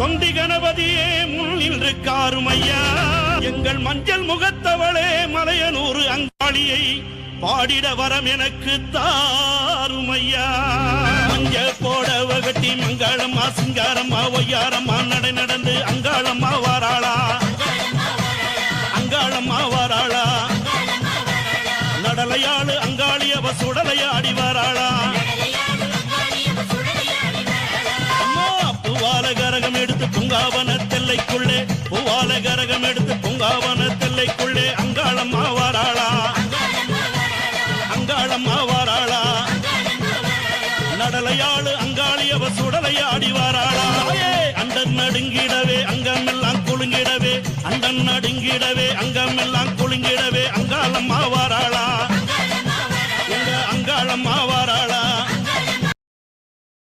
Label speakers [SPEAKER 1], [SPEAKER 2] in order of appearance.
[SPEAKER 1] தொந்தி கணபதியே முன் நின்று காருமையா எங்கள் மஞ்சள் முகத்தவளே மலையனூறு அங்காளியை பாடிட வரம் எனக்கு தாருமையா? மஞ்சள் போடவ கட்டி மங்காளம்மா சிங்காரம்மா ஒய்யாரம்மா நடை நடந்து அங்காளம்மா வாராளா? அங்காளம்மா வாராளா? நடலையாளு அங்காளியவ சுடலையாடி வாராளா? அம்மா பூவால கரகம் எடுத்து பூங்காவன தெல்லைக்குள்ளே பூவால கரகம் எடுத்து பூங்காவன தெல்லைக்குள்ளே அங்காளம் ஆவாராளா அங்காளம் மாவாராளா. நடலையாளு அங்காளி அவ சுடலையாடி வாராளா அண்டன் நடுங்கிடவே அங்கமெல்லாம் குலுங்கிடவே அண்டன் நடுங்கிடவே அங்கமெல்லாம் குலுங்கிடவே அங்காளம் ஆவாராளா அங்காளம் மாவாராளா?